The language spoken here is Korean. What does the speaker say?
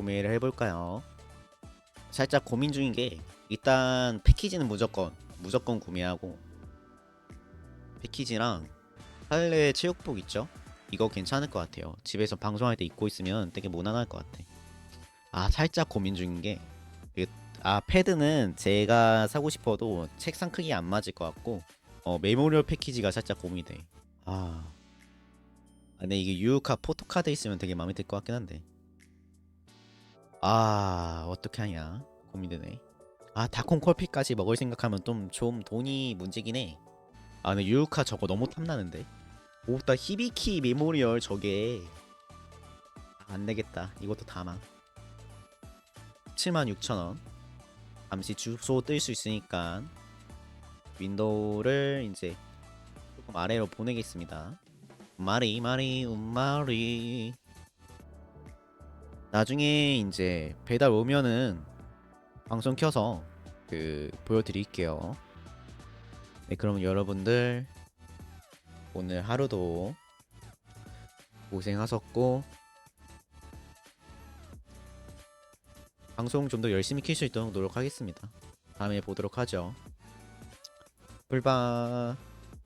구매를 해볼까요? 살짝 고민 중인 게 일단 패키지는 무조건 무조건 구매하고 패키지랑 할래 체육복 있죠? 이거 괜찮을 것 같아요. 집에서 방송할 때 입고 있으면 되게 무난할 것 같아. 아 살짝 고민 중인 게. 그, 아 패드는 제가 사고 싶어도 책상 크기 안 맞을 것 같고 어 메모리얼 패키지가 살짝 고민이 돼. 아 근데 이게 유효카 포토카드 있으면 되게 마음에 들 것 같긴 한데. 아 어떻게 하냐 고민되네. 아 다콘 콜피까지 먹을 생각하면 좀 좀 돈이 문제긴 해. 아 근데 유효카 저거 너무 탐나는데. 오나 히비키 메모리얼 저게 아, 안 되겠다. 이것도 담아. 76,000원. 잠시 주소 뜰 수 있으니까 윈도우를 이제 조금 아래로 보내겠습니다. 마리 마리 음마리 나중에 이제 배달 오면은 방송 켜서 그 보여드릴게요. 네 그러면 여러분들 오늘 하루도 고생하셨고 방송 좀 더 열심히 킬 수 있도록 노력하겠습니다. 다음에 보도록 하죠. 불바